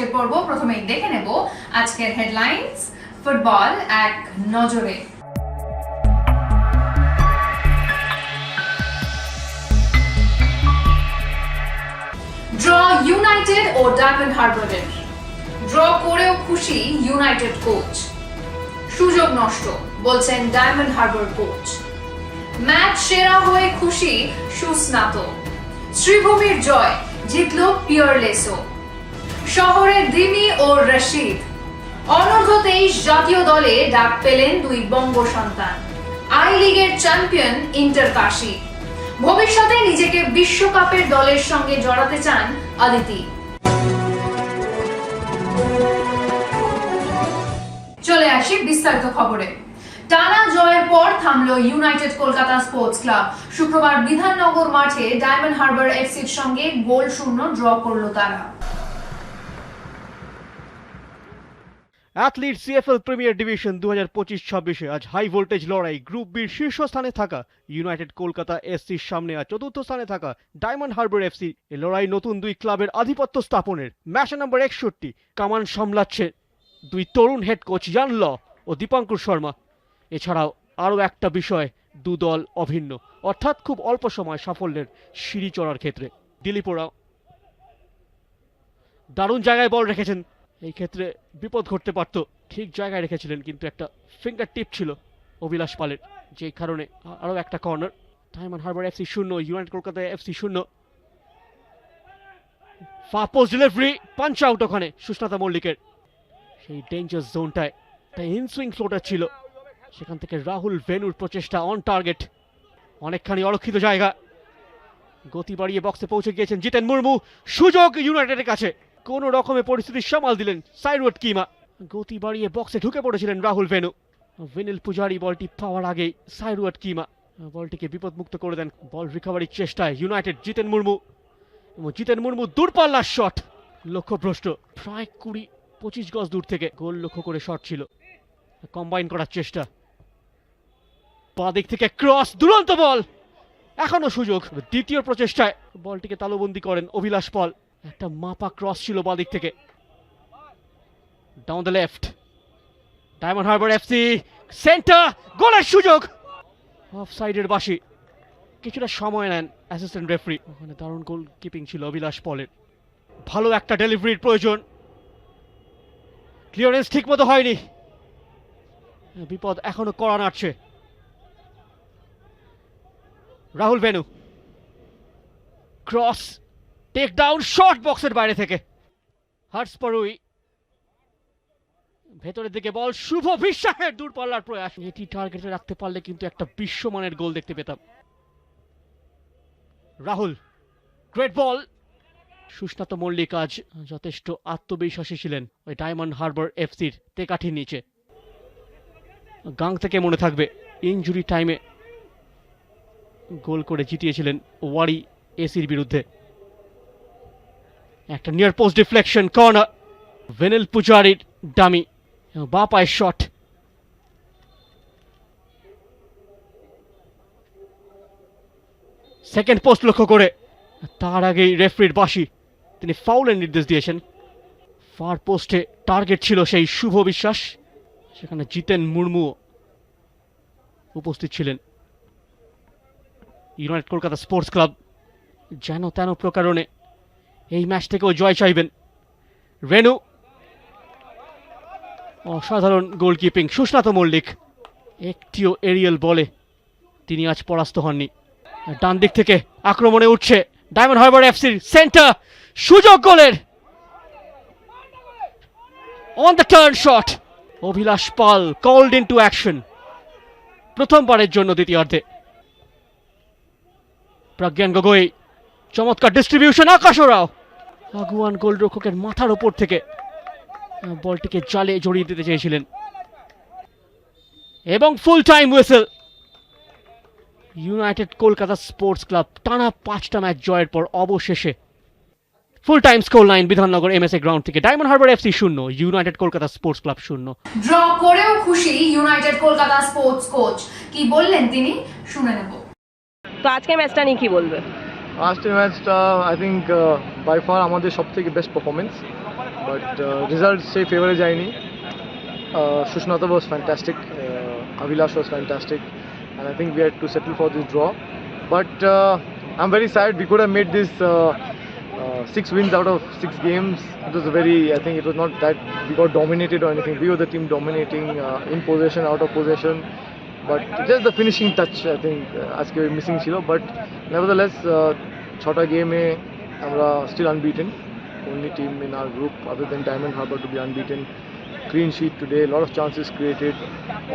আজকের পর্ব প্রথমেই দেখে নেব আজকের হেডলাইন্স ফুটবল এক নজরে। ড্র ইউনাইটেড ও ডায়মন্ড হারবারের ড্র করেও খুশি ইউনাইটেড কোচ সুযোগ নষ্ট, বলছেন ডায়মন্ড হারবার কোচ ম্যাচ সেরা হয়ে খুশি সুস্নাত শ্রীভূমির জয়, জিতল পিয়ারলেসো শহরের দিমি ও রশিদ। অনূর্ধ্ব তেইশ জাতীয় দলে ডাক পেলেন দুই বঙ্গ সন্তান। আই লিগের চ্যাম্পিয়ন ইন্টার কাশি। ভবিষ্যতে নিজেকে বিশ্বকাপের দলের সঙ্গে জড়াতে চান আদিতি। চলে আসি বিস্তারিত খবরে। টানা জয়ের পর থামলো ইউনাইটেড কলকাতা স্পোর্টস ক্লাব। শুক্রবার বিধাননগর মাঠে ডায়মন্ড হারবার এফসির সঙ্গে গোল শূন্য ড্র করল তারা। অ্যাথলিট সিএফএল প্রিমিয়ার ডিভিশন দু হাজার পঁচিশ ছাব্বিশে আজ হাই ভোল্টেজ লড়াই গ্রুপ বির শীর্ষস্থানে থাকা ইউনাইটেড কলকাতা এসসির সামনে আজ চতুর্থ স্থানে থাকা ডায়মন্ড হারবার এফসি এ লড়াই নতুন দুই ক্লাবের আধিপত্য স্থাপনের। ম্যাচ নম্বর একষট্টি, কামান সামলাচ্ছে দুই তরুণ হেড কোচ ইয়ান ল ও দীপাঙ্কুর শর্মা। এছাড়াও আরও একটা বিষয়, দু দল অভিন্ন, অর্থাৎ খুব অল্প সময় সাফল্যের সিঁড়ি চড়ার ক্ষেত্রে। দিলীপ ওরাও। দারুণ জায়গায় বল রেখেছেন এই ক্ষেত্রে বিপদ ঘটতে পারত। ঠিক জায়গায় রেখেছিলেন, কিন্তু একটা ফিঙ্গার টিপ ছিল অভিলাষ পালের। যে কারণে আরও একটা কর্নার ডায়মন্ড হারবার এফসি শূন্য ইউনাইটেড কলকাতা এফসি শূন্য। Far post delivery punch out ওখানে সুস্নাতা মল্লিকের। সেই ডেঞ্জার জোনটায় একটা ইনসুইং ফ্লোটার ছিল। সেখান থেকে রাহুল ভেনুর প্রচেষ্টা অন টার্গেট অনেকখানি অরক্ষিত জায়গা। গতি বাড়িয়ে বক্সে পৌঁছে গিয়েছেন জিতেন মুর্মু। সুযোগ ইউনাইটেডের কাছে। কোনো রকমে পরিস্থিতি সামাল দিলেন সাইরওয়ার্ড কিমা। গতি বাড়িয়ে বক্সে ঢুকে পড়েছিলেন রাহুল ভেনু। ভিনিল পূজারি বলটি পাওয়ার আগেই সাইরওয়ার্ড কিমা। বলটিকে বিপদমুক্ত করে দেন বল রিকভারির চেষ্টায় ইউনাইটেড জিতেন মুর্মু। এবং জিতেন মুর্মু দূরপাল্লার শট লক্ষ্যভ্রষ্ট প্রায় কুড়ি, পঁচিশ গজ দূর থেকে গোল লক্ষ্য করে শট ছিল। কম্বাইন করার চেষ্টা। বাদিক থেকে ক্রস দুরন্ত বল। এখনও সুযোগ, দ্বিতীয় প্রচেষ্টায় বলটিকে তালুবন্দি করেন অভিলাষ পল। একটা মাপা ক্রস ছিল বা দিক থেকে। Down the left Diamond Harbour FC centre গোলের সুযোগ। অফ সাইডের বাসি কিছুটা সময় নেন অ্যাসিস্ট্যান্ট রেফারি ওখানে দারুণ গোল কিপিং ছিল অভিলাষ পলের। ভালো একটা ডেলিভারির প্রয়োজন। ক্লিয়ারেন্স ঠিক মতো হয়নি। বিপদ এখনও কড়া নাড়ছে। Rahul Venu cross take down short বক্সের বাইরে থেকে। হার্টস পরুই ভেতরের দিকে বল শুভ বিশ্বাসের দূরপাল্লার প্রয়াস। এটি টার্গেটে রাখতে পারলে কিন্তু একটা বিশ্বমানের গোল দেখতে পেতাম। রাহুল গ্রেট বল সুস্নাত মল্লিক আজ যথেষ্ট আত্মবিশ্বাসী ছিলেন ওই ডায়মন্ড হারবার এফসির তেকাঠির নিচে। গাং থেকে মনে থাকবে ইনজুরি টাইমে গোল করে জিতিয়েছিলেন ওয়ারি এসির বিরুদ্ধে। একটা near post deflection corner Venel পূজারির dummy বা পায়ের শট সেকেন্ড পোস্ট লক্ষ্য করে। তার আগেই রেফরির বাসি তিনি ফাউলের নির্দেশ দিয়েছেন। ফার পোস্টে টার্গেট ছিল সেই শুভ বিশ্বাস। সেখানে জিতেন মুর্মু। উপস্থিত ছিলেন। ইউনাইটেড কলকাতা স্পোর্টস ক্লাব যেন তেন প্রকারণে এই ম্যাচ থেকেও জয় চাইবেন। রেনু, অসাধারণ গোলকিপিং সুস্নাত মল্লিক, একটিও এরিয়াল বলে তিনি আজ পরাস্ত হননি। ডান দিক থেকে আক্রমণে উঠছে ডায়মন্ড হারবার এফসির সেন্টার সুযোগ গোলের। On the turn shot Abhilash Pal called in to action প্রথমবারের জন্য দ্বিতীয়ার্ধে। প্রজ্ঞান গগৈ, চমৎকার ডিস্ট্রিবিউশন আকাশ ওরাও। আগুয়ান গোলরক্ষকের মাথার ওপর থেকে বলটিকে জালে জড়িয়ে দিতে চেয়েছিলেন। এবং full time whistle United Kolkata sports club টানা পাঁচটা ম্যাচ জয়ের পর অবশেষে full time score line Bidhannagar MSA ground থেকে ডায়মন্ড হারবার এফসি শূন্য ইউনাইটেড কলকাতা স্পোর্টস ক্লাব শূন্য। ড্র করেও খুশি ইউনাইটেড কলকাতা স্পোর্টস কোচ কি বললেন তিনি? শুনে নেব। তো আজকে ম্যাচটা নিয়ে কি বলবে? লাস্টের ম্যাচটা আই থিঙ্ক বাই ফার আমাদের সব থেকে বেস্ট পারফরমেন্স বাট রেজাল্ট সেই ফেভারে যায়নি Uh, Sushnata was fantastic, uh, Avilash was fantastic, and I think we had to settle for this draw. But uh, I'm very sad we could have made this uh, uh, six wins out of six games. It was a very, I think it was not that we got dominated or anything. We were the team dominating uh, in possession, out of possession. But just the finishing touch, I think, uh, আজকে missing ছিল. But nevertheless, uh, ছটা গেমে আমরা still unbeaten. Only team in our group other than Diamond Harbour to be unbeaten. Clean sheet today lot of chances created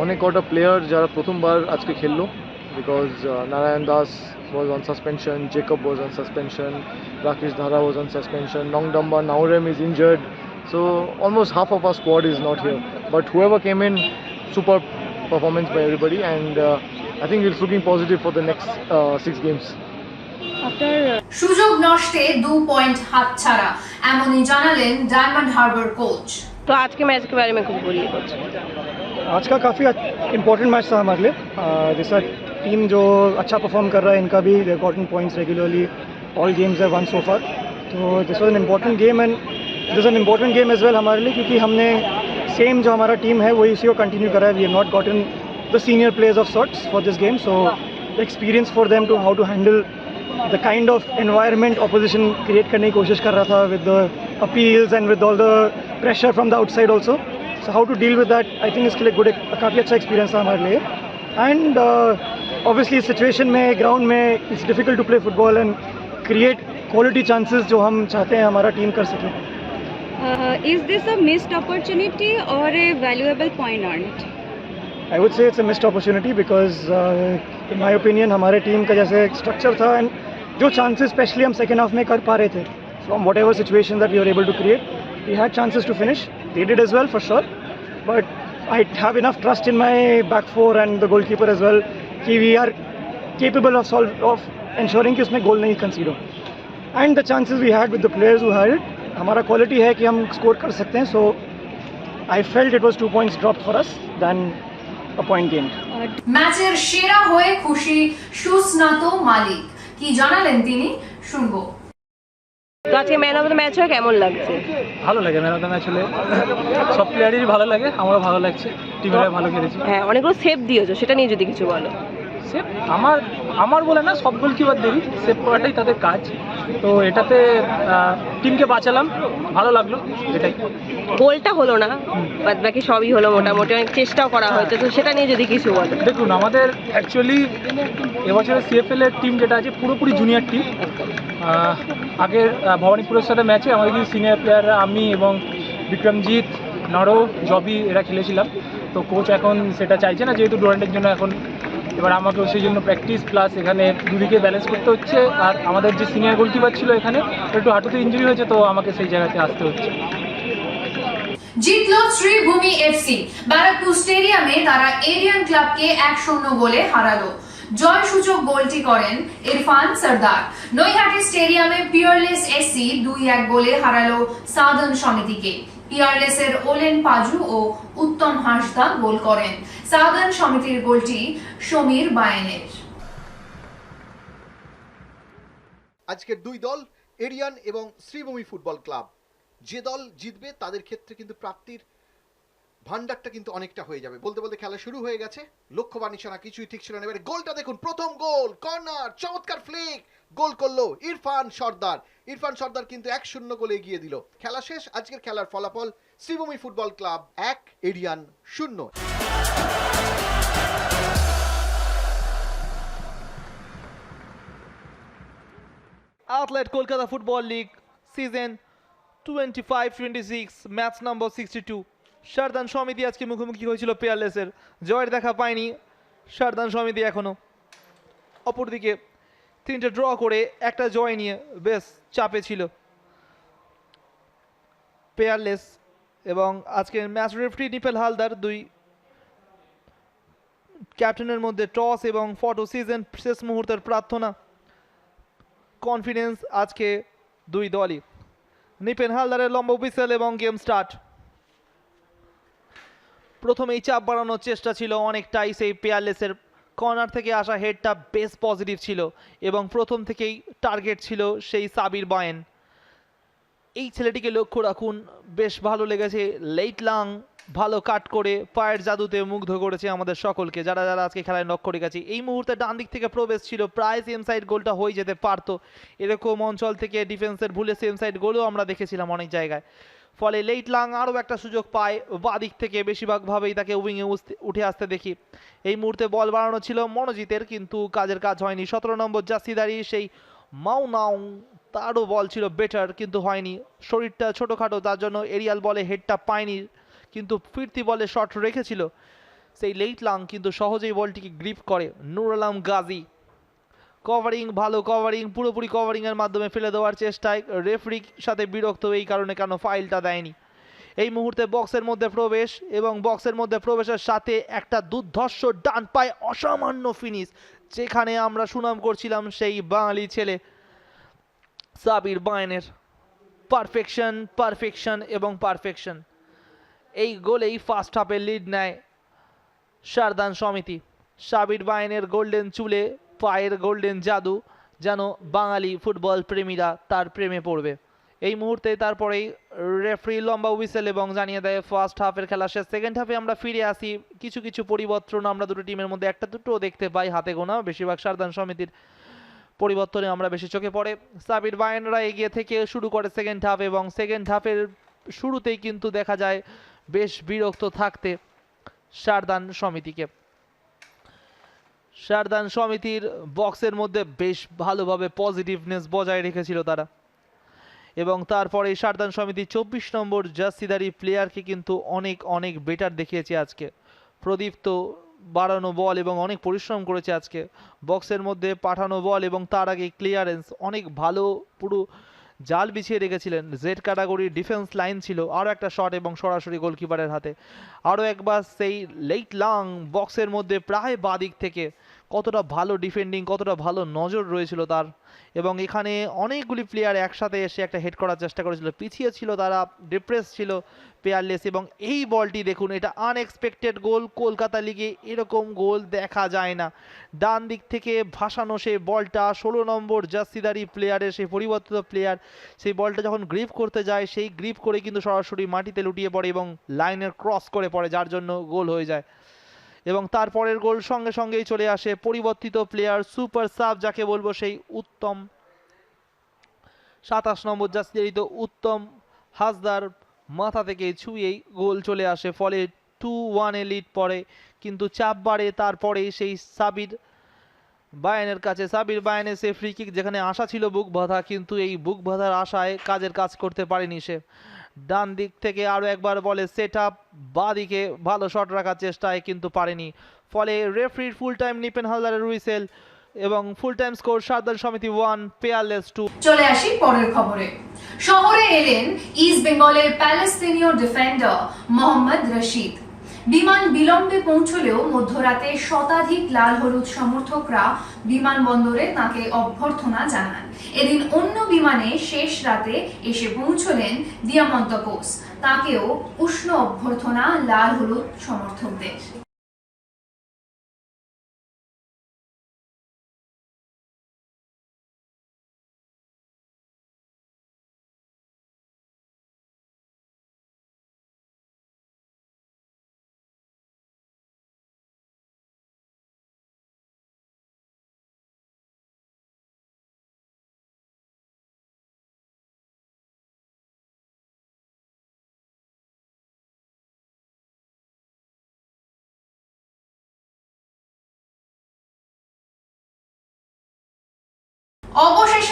অনেক কটা player যারা প্রথমবার আজকে খেললো because Narayan Das was on suspension Jacob was on suspension Rakesh Dhara was on suspension Nongdomba Naorem is injured so almost half of our squad is not here but whoever came in super performance by everybody and uh, I think it's looking positive for the next uh, six games after সুযোগ নষ্টে দু point হাতছাড়া এমনই জানালেন diamond Harbour coach तो आज के match के बारे में कुछ बोलिए कुछ आज का काफ़ी इम्पोर्टेंट मैच था हमारे लिए अह, जैसा टीम जो अच्छा परफॉर्म कर रहा है इनका भी they gotten points regularly all games है वन सो फार तो this was an important game and this an important game as well हमारे लिए क्योंकि हमने सेम जो हमारा टीम है वही इसी को कंटिन्यू करा है. We have not got in the senior players of sorts for this game so experience for them to how to handle the kind of environment opposition create करने की कोशिश कर रहा था with the appeals and with all the pressure from the outside also so how to deal with that I think इसके लिए good काफ़ी अच्छा एक्सपीरियंस था हमारे लिए. एंड ऑब्वियसली सिचुएशन में ग्राउंड में it's difficult to play football and create quality chances जो हम चाहते हैं हमारा टीम कर सके. Uh, is this a missed opportunity or a valuable point earned? I would say it's a missed opportunity because in my opinion हमारे team का जैसे स्ट्रक्चर था एंड जो चांसेस स्पेशली हम सेकेंड हाफ में कर पा रहे थे from whatever situation that we are able to create we had chances to finish they did as well for sure but I have enough trust in my back four and the goalkeeper as well कि we are capable of solve of insuring कि उसमें गोल नहीं कंसीड हो and the chances we had with the players who had it हमारा quality है कि हम score कर सकते हैं so I felt it was two points drop for us than a point game Uh, ম্যাচের সেরা হয়ে খুশি সুস্নাত মালিক কি জানালেন তিনি শুনবো তো আজকে ম্যান অফ দ্য ম্যাচ হয়ে কেমন লাগছে ভালো লাগে ম্যান অফ দ্য ম্যাচ হলে সব প্লেয়ারেরই ভালো লাগে আমারও ভালো লাগছে টিমেরা ভালো খেলেছি হ্যাঁ অনেকগুলো সেভ দিয়েছো সেটা নিয়ে যদি কিছু বলো সেভ আমার আমার বলে না সব গোলকিপারদেরই সেভ করাটাই তাদের কাজ। তো এটাতে টিমকে বাঁচালাম। ভালো লাগল। এটাই। গোলটা হলো না বাদ বাকি সবই হলো মোটামুটি। অনেক চেষ্টাও করা হয়েছে তো সেটা নিয়ে যদি কিছু বলো। দেখুন আমাদের অ্যাকচুয়ালি এবছরের সিএফএল এর টিম যেটা আছে পুরোপুরি জুনিয়র টিম আগের ভবানীপুরের সাথে ম্যাচে আমাদের কিছু সিনিয়র প্লেয়াররা আমি এবং বিক্রমজিৎ নরো জবি এরা খেলেছিলাম। তো কোচ এখন সেটা চাইছে না যেহেতু ডোরেন্টের জন্য এখন এবার আমাকেও সেই জন্য প্র্যাকটিস প্লাস এখানে দুদিকে ব্যালেন্স করতে হচ্ছে। আর আমাদের যে সিনিয়র গোলকিপার ছিল এখানে একটু হাঁটুতে ইঞ্জুরি হয়েছে, তো আমাকে সেই জায়গাতে আসতে হচ্ছে। জিতল শ্রীভূমি এফসি। ব্যারাকপুর স্টেডিয়ামে তারা এরিয়ান ক্লাবকে এক শূন্য গোলে হারালো। জয় সূচক গোলটি করেন ইরফান সর্দার। নৈহাটি স্টেডিয়ামে পিয়ারলেস এসসি দুই এক গোলে হারালো সাধন সমিতিকে। পিয়ারলেসের ওলেন পাজু ও উত্তম হাসদা গোল করেন। সাধন সমিতির গোলটি সমীর বায়েনের। আজকের দুই দল, এরিয়ান এবং শ্রীভূমি ফুটবল ক্লাব। যে দল জিতবে তাদের ক্ষেত্রে কিন্তু প্রাপ্তির ভান্ডারটা কিন্তু অনেকটা হয়ে যাবে। বলতে বলতে খেলা শুরু হয়ে গেছে। লক্ষ্য বানিশানা কিছুই ঠিক ছিল না। এবারে গোলটা দেখুন, প্রথম গোল, কর্নার, চমৎকার ফ্লিক গোল করল ইরফান সর্দার। ইরফান সর্দার কিন্তু এক শূন্য গোলে এগিয়ে দিল। খেলা শেষ, আজকের খেলার ফলাফল শ্রীভূমি ফুটবল ক্লাব এক, এরিয়ান শূন্য। Outlet Kolkata football League season twenty five, twenty six, match number sixty two. শারদান সমিতি আজকে মুখোমুখি হয়েছিল পেয়ারলেসের জয়ের দেখা পায়নি শারদান সমিতি এখনও অপরদিকে তিনটে ড্র করে একটা জয় নিয়ে বেশ চাপে ছিল। পেয়ারলেস এবং আজকের ম্যাচ রেফারি নিপেল হালদার দুই। ক্যাপ্টেনের মধ্যে টস এবং ফটো সিজন শেষ মুহূর্তের প্রার্থনা। কনফিডেন্স আজকে দুই দলই। নিপেন হালদারের লম্বা হুইসেল এবং গেম স্টার্ট প্রথমেই চাপ বাড়ানোর চেষ্টা ছিল অনেকটাই, সেই পেয়ারলেসের কর্নার থেকে আসা হেডটা বেশ পজিটিভ ছিল এবং প্রথম থেকেই টার্গেট ছিল সেই সাবির বায়েন। এই ছেলেটিকে লক্ষ্য রাখুন, বেশ ভালো লেগেছে। লেট লাং ভালো কাট করে পায়ের জাদুতে মুগ্ধ করেছে আমাদের সকলকে, যারা যারা আজকে খেলায় লক্ষ্য রেখেছে। এই মুহূর্তে ডান দিক থেকে প্রবেশ ছিল, প্রায় সেম সাইড গোলটা হয়ে যেতে পারতো। এরকম অঞ্চল থেকে ডিফেন্সের ভুলে সেম সাইড গোলও আমরা দেখেছিলাম অনেক জায়গায়। ফলে লেইট লাং আরও একটা সুযোগ পায় বাঁ দিক থেকে বেশিরভাগভাবেই তাকে উইংয়ে উঠে আসতে দেখি। এই মুহূর্তে বল বাড়ানো ছিল মনোজিতের, কিন্তু কাজের কাজ হয়নি। সতেরো নম্বর জাসিদারি সেই মাউনাউ তারও বল ছিল বেটার, কিন্তু হয়নি। শরীরটা ছোটোখাটো, তার জন্য এরিয়াল বলে হেডটা পায়নি, কিন্তু ফিরতি বলে শট রেখেছিল। সেই লেইট লাং কিন্তু সহজেই বলটিকে গ্রিপ করে। নুর আলম গাজী কভারিং ভালো কভারিং পুরোপুরি কভারিংয়ের মাধ্যমে ফেলে দেওয়ার চেষ্টায় রেফরির সাথে বিরক্ত এই কারণে কেন ফাইলটা দেয়নি। এই মুহূর্তে বক্সের মধ্যে প্রবেশ এবং বক্সের মধ্যে প্রবেশের সাথে একটা দুর্ধর্ষ ডান পায়ে অসামান্য ফিনিশ যেখানে আমরা সুনাম করছিলাম সেই বাঙালি ছেলে সাবির বায়নের। পারফেকশন পারফেকশন এবং পারফেকশন এই গোলেই ফার্স্ট হাফে লিড নেয় সারদান সমিতি। সাবির বায়নের গোল্ডেন চুলে পায়ের গোল্ডেন জাদু যেন বাঙালি ফুটবল প্রেমীরা তার প্রেমে পড়বে। এই মুহূর্তে তারপরেই রেফারি লম্বা হুইসেল এবং জানিয়ে দেয় ফার্স্ট হাফের খেলা শেষ। সেকেন্ড হাফে আমরা ফিরে আসি। কিছু কিছু পরিবর্তন আমরা দুটো টিমের মধ্যে একটা দুটো দেখতে পাই হাতে গোনা। বেশিরভাগ সারদান সমিতির পরিবর্তনে আমরা বেশি চোখে পড়ে। সাবির বায়নরা এগিয়ে থেকে শুরু করে সেকেন্ড হাফ এবং সেকেন্ড হাফের শুরুতেই কিন্তু দেখা যায় বেশ বিরক্ত থাকতে সারদান সমিতিকে। সারদান সমিতির বক্সের মধ্যে বেশ ভালোভাবে পজিটিভনেস বজায় রেখেছিল তারা। এবং তারপরে সারদান সমিতি চব্বিশ নম্বর জার্সিদারি প্লেয়ারকে কিন্তু অনেক অনেক বেটার দেখিয়েছে আজকে। প্রদীপ তো বাড়ানো বল এবং অনেক পরিশ্রম করেছে আজকে। বক্সের মধ্যে পাঠানো বল এবং তার আগে ক্লিয়ারেন্স অনেক ভালো পুরো জাল বিছিয়ে রেখেছিলেন। জেড ক্যাটাগরির ডিফেন্স লাইন ছিল। আরও একটা শট এবং সরাসরি গোলকিপারের হাতে। আরও একবার সেই লেট লাং বক্সের মধ্যে প্রায় বাদিক থেকে কতটা ভালো ডিফেন্ডিং কতটা ভালো নজর রয়েছিল তার। এবং এখানে অনেকগুলি প্লেয়ার একসাথে এসে একটা হেড করার চেষ্টা করেছিল। পিছিয়ে ছিল তারা ডিপ্রেস ছিল পেয়ারলেস এবং এই বলটি দেখুন, এটা আনএক্সপেক্টেড গোল কলকাতা লিগে এরকম গোল দেখা যায় না। ডান দিক থেকে ভাসানো সে বলটা, ষোলো নম্বর জার্সিদারি প্লেয়ারের সেই পরিবর্তিত প্লেয়ার সেই বলটা যখন গ্রিপ করতে যায়, সেই গ্রিপ করে কিন্তু সরাসরি মাটিতে লুটিয়ে পড়ে এবং লাইনের ক্রস করে পড়ে, যার জন্য গোল হয়ে যায়। এবং তারপরের গোল সঙ্গে সঙ্গেই চলে আসে পরিবর্তিত প্লেয়ার সুপার সাব যাকে বলব সেই উত্তম সাতাশ নম্বর জাসিদারিত উত্তম হাসদার মাথা থেকে ছুঁয়েই গোল চলে আসে, ফলে টু ওয়ানে লিড পড়ে। কিন্তু চাপ বাড়ে তারপরে সেই সাবির বায়ানের কাছে। সাবির বায়ানের সে ফ্রি কিক যেখানে আশা ছিল বুক বাঁধা, কিন্তু এই বুক বাঁধার আশায় কাজের কাজ করতে পারেনি সে। ডান দিক থেকে আরও একবার বলে সেট আপ বা দিকে ভালো শট রাখার চেষ্টায় কিন্তু পারেনি। ফলে রেফরির ফুল টাইম নিপেন হালদারের রুইসেল এবং ফুল টাইম স্কোর সারদার সমিতি ওয়ান পেয়ারলেস টু চলে আসি পরের খবরে। শহরে এলেন ইস্ট বেঙ্গলের প্যালেস্তিনীয় ডিফেন্ডার মোহাম্মদ রশিদ বিমান বিলম্বে পৌঁছলেও মধ্যরাতে শতাধিক লাল হলুদ সমর্থকরা বিমানবন্দরে তাকে অভ্যর্থনা জানান। এদিন অন্য বিমানে শেষ রাতে এসে পৌঁছলেন দিয়ামন্ত কোস তাকেও উষ্ণ অভ্যর্থনা লাল হলুদ সমর্থকদের।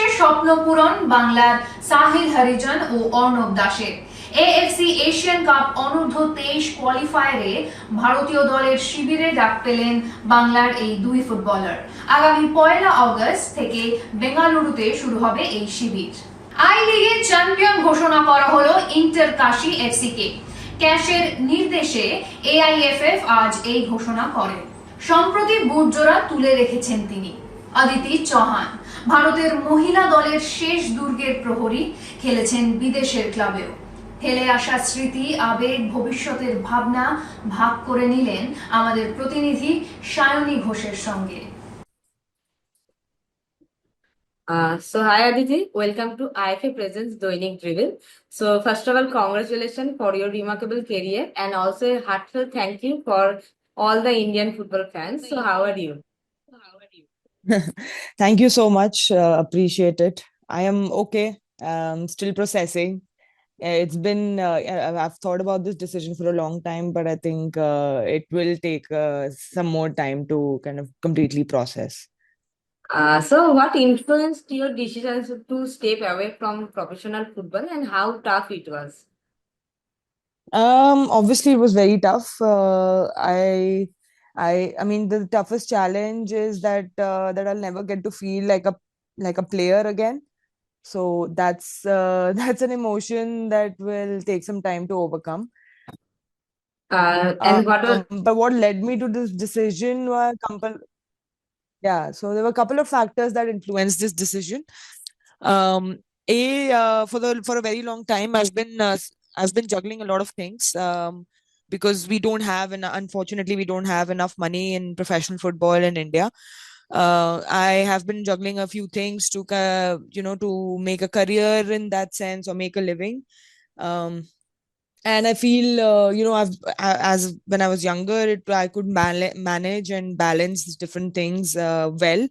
অবশেষে স্বপ্ন পূরণ বাংলার সাহিল হরিজন ও অর্ণব দাসের। এএফসি এশিয়ান কাপ অনূর্ধ্ব তেইশ কোয়ালিফায়ারে ভারতীয় দলের শিবিরে ডাক পেলেন বাংলার এই দুই ফুটবলার আগামী পয়লা আগস্ট থেকে বেঙ্গালুরুতে শুরু হবে এই শিবির। আই লিগে চ্যাম্পিয়ন ঘোষণা করা হলো ইন্টার কাশি এফসি কে। ক্যাশের নির্দেশে এআইএফএফ আজ এই ঘোষণা করেন সম্প্রতি বুটজোড়া তুলে রেখেছেন তিনি। অদিতি চৌহান। ভারতের মহিলা দলের শেষ দুর্গের প্রহরী খেলেছেন বিদেশের ক্লাবেও। খেলে আসা স্মৃতি আবেগ ভবিষ্যতের ভাবনা ভাগ করে নিলেন আমাদের প্রতিনিধি সায়নী ঘোষের সঙ্গে। সো হাই আদিজি ওয়েলকাম টু আইএফএ প্রেজেন্স দৈনিক dribble so first of all congratulation for your remarkable career and also heartfelt thank you for all the Indian football fans so how are you Thank you so much. Uh, appreciate it. I am okay. Um, still processing. Uh, It's been, uh, I've thought about this decision for a long time, but I think uh, it will take uh, some more time to kind of completely process. Uh, so what influenced your decisions to step away from professional football and how tough it was? Um, obviously it was very tough. Uh, I, I, I mean, the toughest challenge is that uh, that I'll never get to feel like a like a player again. So that's uh, that's an emotion that will take some time to overcome. Uh, and what was Um, but what led me to this decision were a couple, yeah, so there were a couple of factors that influenced this decision. Um, a uh, for the for a very long time, I've been uh, I've been juggling a lot of things. Um, because we don't have and unfortunately we don't have enough money in professional football in India. Uh, I have been juggling a few things to uh, you know to make a career in that sense or make a living. Um, and I feel, uh, you know, I've a- as when I was younger, it, I could man- manage and balance different things uh, well.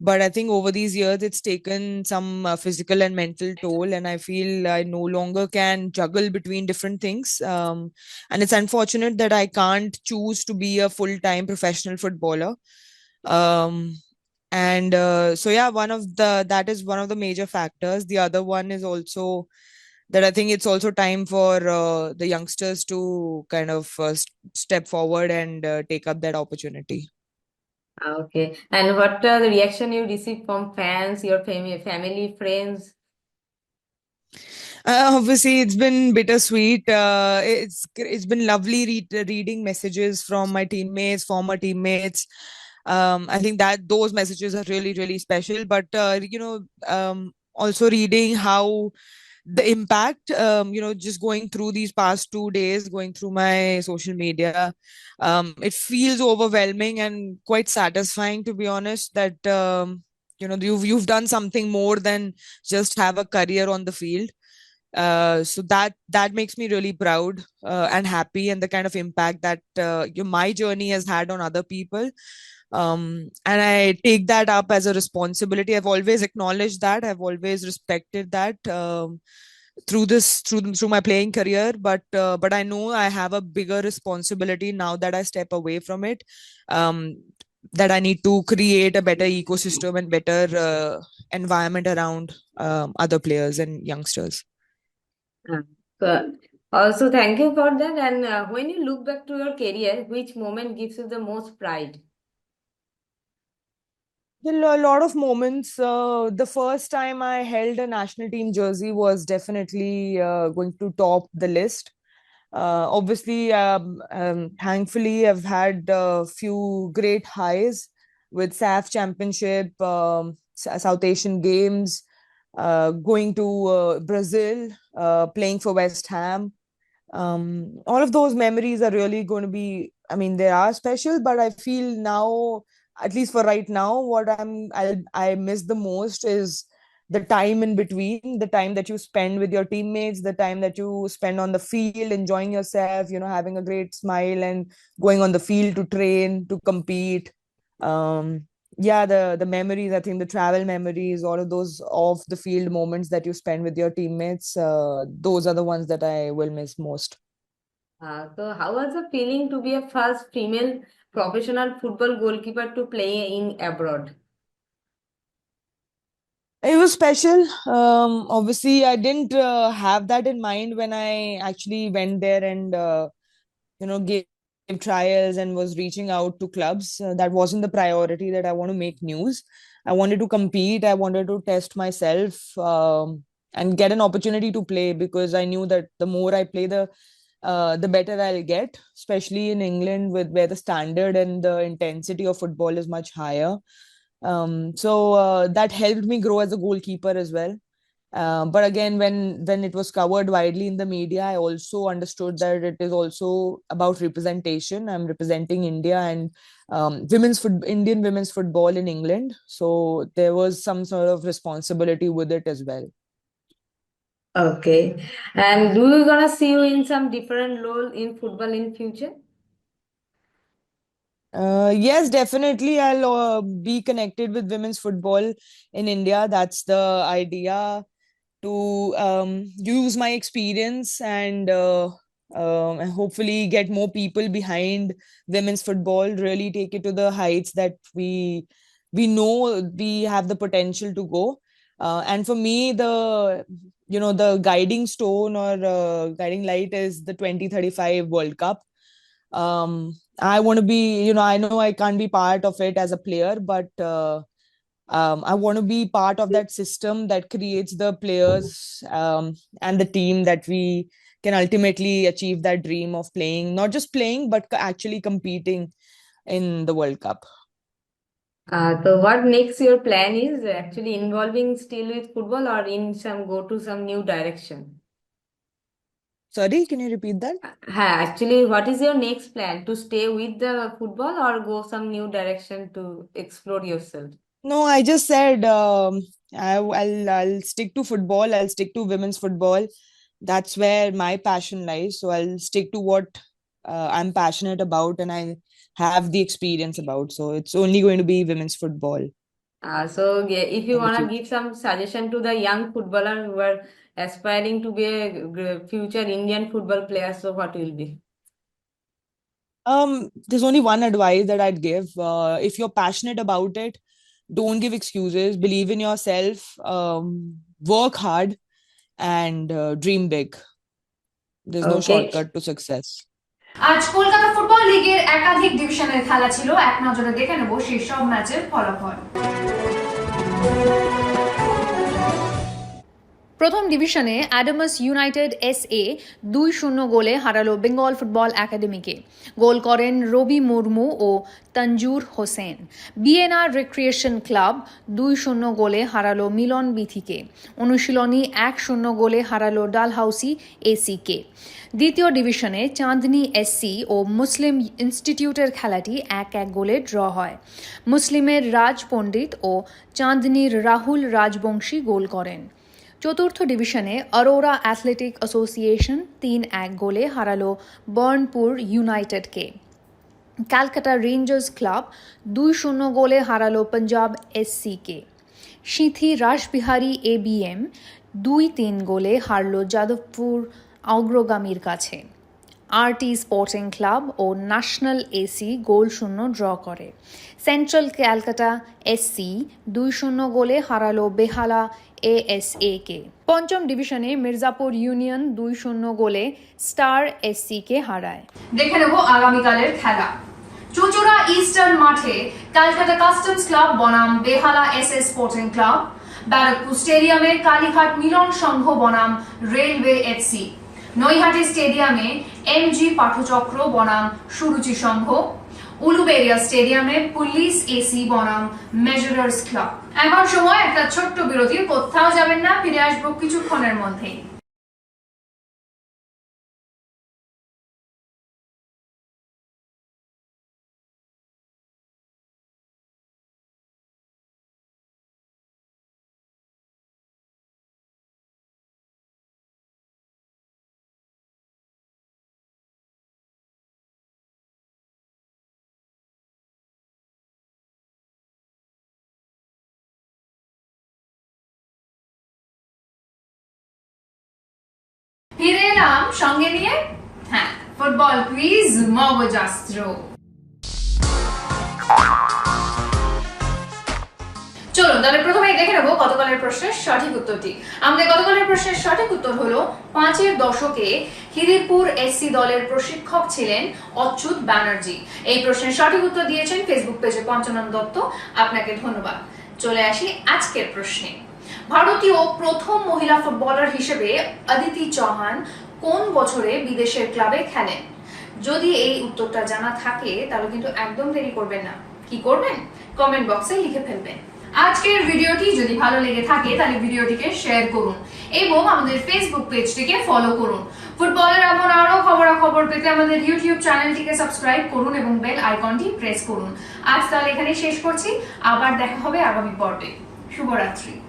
But I think over these years, it's taken some uh, physical and mental toll, and I feel I no longer can juggle between different things. Um, and it's unfortunate that I can't choose to be a full-time professional footballer. Um, and uh, so yeah, one of the that is one of the major factors. The other one is also that I think it's also time for uh, the youngsters to kind of uh, step forward and uh, take up that opportunity. Okay? And what uh, the reaction you received from fans, your family, family, friends? Uh, obviously, it's been bittersweet. Uh, it's it's been lovely read, reading messages from my teammates, former teammates. Um, I think that those messages are really really special. But uh, you know, um, also reading how the impact um, you know just going through these past two days going through my social media um, it feels overwhelming and quite satisfying to be honest that um, you know you've you've done something more than just have a career on the field. Uh, so that that makes me really proud uh, and happy and the kind of impact that uh, my journey has had on other people um, and I take that up as a responsibility. I've always acknowledged that. I've always respected that um, through this through through my playing career. But uh, but I know I have a bigger responsibility now that I step away from it. Um, that I need to create a better ecosystem and better uh, environment around um, other players and youngsters. Ah, So also thank you for that. And uh, when you look back to your career, which moment gives you the most pride? There are a lot of moments. Uh, the first time I held a national team jersey was definitely uh, going to top the list. Uh, obviously, um, um, thankfully, I've had a few great highs with SAF Championship, um, South Asian Games, uh, going to uh, Brazil, uh, playing for West Ham. Um, all of those memories are really going to be, I mean, they are special, but I feel now, at least for right now, what I'm I I miss the most is the time in between, the time that you spend with your teammates, the time that you spend on the field, enjoying yourself, you know, having a great smile and going on the field to train, to compete. Um, yeah, the the memories, I think the travel memories, all of those off the field moments that you spend with your teammates, uh, those are the ones that I will miss most. Uh, so how was the feeling to be a first female professional football goalkeeper to play in abroad? It was special. Um, obviously, I didn't uh, have that in mind when I actually went there and uh, you know gave, gave trials and was reaching out to clubs. Uh, that wasn't the priority that I want to make news. I wanted to compete. I wanted to test myself um, and get an opportunity to play because I knew that the more I play, the uh, the better I'll get, especially in England, with where the standard and the intensity of football is much higher. Um, so uh, that helped me grow as a goalkeeper as well. Uh, but again, when when it was covered widely in the media, I also understood that it is also about representation. I'm representing India and um, women's foot, Indian women's football in England, so there was some sort of responsibility with it as well. Okay. And do you gonna see you in some different role in football in future? Uh, yes, definitely. I'll uh, be connected with women's football in India. That's the idea to um, use my experience and uh, um, hopefully get more people behind women's football. Really take it to the heights that we we know we have the potential to go. Uh, and for me, the you know the guiding stone or uh, guiding light is the 2035 World Cup. Um i want to be you know i know i can't be part of it as a player but uh, um, i want to be part of that system that creates the players um, and the team that we can ultimately achieve that dream of playing not just playing but actually competing in the world cup Uh, so what next your plan is actually involving still with football or in some go to some new direction? sorry can you repeat that Ha, actually, what is your next plan? To stay with the football or go some new direction to explore yourself? No, I just said um, I, I'll I'll stick to football. I'll stick to women's football. That's where my passion lies. So I'll stick to what uh, I'm passionate about and I have the experience about. So it's only going to be women's football. Uh, so yeah, if you wanna give some suggestion to the young footballer who are aspiring to be a future Indian football player, so what will be? Um, there's only one advice that I'd give. Uh, if you're passionate about it, don't give excuses. Believe in yourself. Um, work hard and uh, dream big. There's no shortcut to success. আজ Kolkata football লিগের একাধিক ডিভিশনের খেলা ছিল। এক নজরে দেখে নেব সেই সব ম্যাচের ফলাফল। প্রথম ডিভিশনে অ্যাডামাস ইউনাইটেড এস এ দুই শূন্য গোলে হারালো বেঙ্গল ফুটবল একাডেমিকে। গোল করেন রবি মুর্মু ও Tanjur Hossain. BNR recreation club দুই শূন্য গোলে হারালো মিলন বিথিকে। অনুশীলনী এক শূন্য গোলে হারালো ডালহাউসি এসিকে। দ্বিতীয় ডিভিশনে চাঁদনি এসসি ও মুসলিম ইনস্টিটিউটের খেলাটি এক এক গোলে ড্র হয়। মুসলিমের রাজ পণ্ডিত ও চাঁদনির রাহুল রাজবংশী গোল করেন। চতুর্থ ডিভিশনে অরোরা অ্যাথলেটিক অ্যাসোসিয়েশন তিন এক গোলে হারালো বর্নপুর ইউনাইটেডকে ক্যালকাটা রেঞ্জার্স ক্লাব দুই শূন্য গোলে হারালো পাঞ্জাব এসসিকে সিথি রাসবিহারী এবিএম দুই তিন গোলে হারল যাদবপুর অগ্রগামীর কাছে। আরটি স্পোর্টিং ক্লাব ও ন্যাশনাল এসি গোল শূন্য ড্র করে। সেন্ট্রাল ক্যালকাটা এসসি দুই শূন্য গোলে হারালো বেহালা এএসএ কে পঞ্চম ডিভিশনে মির্জাপুর ইউনিয়ন দুই শূন্য গোলে স্টার এসসি কে হারায়। দেখে নেব আগামীকালের খেলা। চুচুড়া ইস্টার্ন মাঠে ক্যালকাটা কাস্টমস ক্লাব, বনাম Behala S S sporting club, Barrackpore স্টেডিয়ামে কালীঘাট মিলন সংঘ, বনাম রেলওয়ে এফসি নৈহাটি স্টেডিয়ামে এমজি পাঠচক্র, বনাম সুরুচি সংঘ, উলুবেরিয়া স্টেডিয়ামে পুলিশ এসি বনাম মেজারার্স ক্লাব। এমন সময় একটা ছোট্ট বিরতির কোথাও যাবেন না ফিরে আসব কিছুক্ষণের মধ্যেই। এলাম সঙ্গে নিয়ে। হ্যাঁ ফুটবল কুইজ মগজাস্ত্র চলুন, তাহলে প্রথমেই দেখে নেব গতকালের প্রশ্নের সঠিক উত্তরটি। আমাদের গতকালের প্রশ্নের সঠিক উত্তর হলো, পাঁচের দশকে হিরিপুর এসসি দলের প্রশিক্ষক ছিলেন অচ্যুত ব্যানার্জি। এই প্রশ্নের সঠিক উত্তর দিয়েছেন ফেসবুক পেজে পঞ্চানন দত্ত। আপনাকে ধন্যবাদ। চলে আসি আজকের প্রশ্নে। ভারতীয় প্রথম মহিলা ফুটবলার হিসেবে অদিতি চৌহান কোন বছরে বিদেশের ক্লাবে খেলেন? যদি এই উত্তরটা জানা থাকে, তাহলে কিন্তু একদম দেরি করবেন না। কি করবেন? কমেন্ট বক্সে লিখে ফেলবেন। আজকের ভিডিওটি যদি ভালো লেগে থাকে, তাহলে ভিডিওটিকে শেয়ার করুন এবং আমাদের ফেসবুক পেজটিকে ফলো করুন। ফুটবলের এমন আরও খবরাখবর পেতে আমাদের ইউটিউব চ্যানেলটিকে সাবস্ক্রাইব করুন এবং বেল আইকনটি প্রেস করুন। আজ তাহলে এখানে শেষ করছি। আবার দেখা হবে আগামী পর্বে। শুভরাত্রি।